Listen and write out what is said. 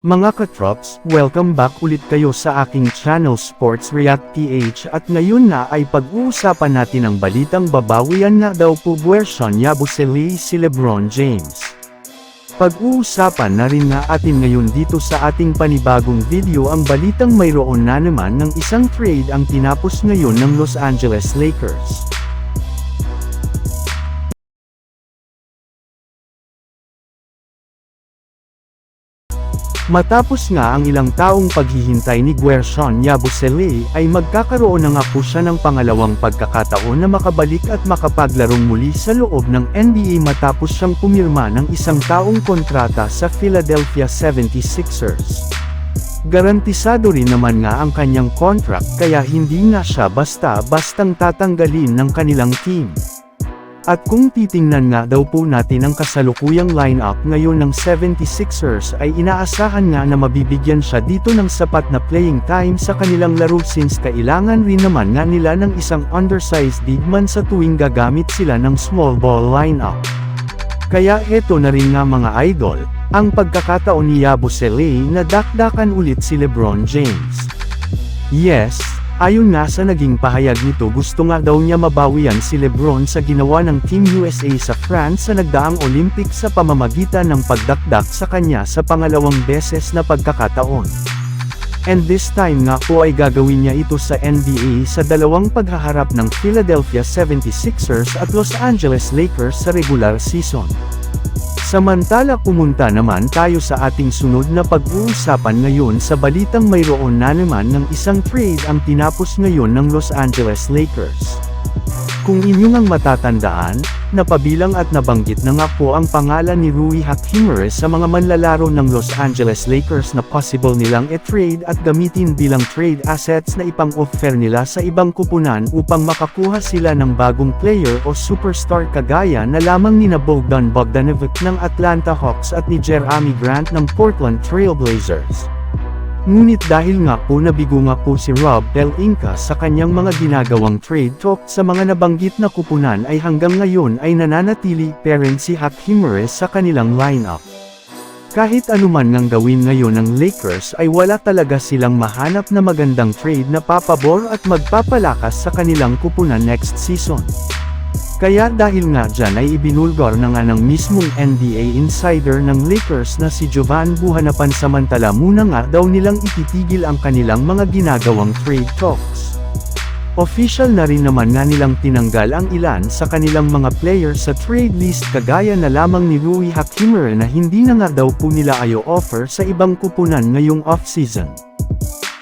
Mga katrops, welcome back ulit kayo sa aking channel Sports React PH at ngayon na ay pag-uusapan natin ang balitang babawian na daw po buwersyon Yabusele si Lebron James. Pag-uusapan na rin nga atin ngayon dito sa ating panibagong video ang balitang mayroon na naman ng isang trade ang tinapos ngayon ng Los Angeles Lakers. Matapos nga ang ilang taong paghihintay ni Guerson Yabusele ay magkakaroon na nga po siya ng pangalawang pagkakataon na makabalik at makapaglarong muli sa loob ng NBA matapos siyang pumirma ng isang taong kontrata sa Philadelphia 76ers. Garantisado rin naman nga ang kanyang contract kaya hindi nga siya basta-bastang tatanggalin ng kanilang team. At kung titingnan nga daw po natin ang kasalukuyang lineup ngayon ng 76ers ay inaasahan nga na mabibigyan siya dito ng sapat na playing time sa kanilang laro since kailangan rin naman nga nila ng isang undersized big man sa tuwing gagamit sila ng small ball lineup. Kaya eto na rin nga mga idol, ang pagkakataon ni Yabusele na dakdakan ulit si Lebron James. Yes, Ayon nga sa naging pahayag nito gusto nga daw niya mabawian si Lebron sa ginawa ng Team USA sa France sa nagdaang Olympics sa pamamagitan ng pagdakdak sa kanya sa pangalawang beses na pagkakataon. And this time nga po ay gagawin niya ito sa NBA sa dalawang paghaharap ng Philadelphia 76ers at Los Angeles Lakers sa regular season. Samantala pumunta naman tayo sa ating sunod na pag-uusapan ngayon sa balitang mayroon na naman ng isang trade ang tinapos ngayon ng Los Angeles Lakers. Kung inyong ang matatandaan, napabilang at nabanggit na nga po ang pangalan ni Rui Hachimura sa mga manlalaro ng Los Angeles Lakers na possible nilang e-trade at gamitin bilang trade assets na ipang-offer nila sa ibang kupunan upang makakuha sila ng bagong player o superstar kagaya na lamang ni Bogdan Bogdanovic ng Atlanta Hawks at ni Jeremy Grant ng Portland Trail Blazers. Ngunit dahil nga po nabigo nga po si Rob Del Inca sa kanyang mga ginagawang trade talk sa mga nabanggit na kupunan ay hanggang ngayon ay nananatili pa rin si Hachimura sa kanilang lineup. Kahit anuman ngang gawin ngayon ng Lakers ay wala talaga silang mahanap na magandang trade na papabor at magpapalakas sa kanilang kupunan next season. Kaya dahil nga dyan ay ibinulgar na nga ng mismong NBA insider ng Lakers na si Jovan Buhanapan samantala muna nga daw nilang ititigil ang kanilang mga ginagawang trade talks. Official na rin naman nga nilang tinanggal ang ilan sa kanilang mga players sa trade list kagaya na lamang ni Rui Hachimura na hindi na nga daw po nila ayo offer sa ibang kupunan ngayong off-season.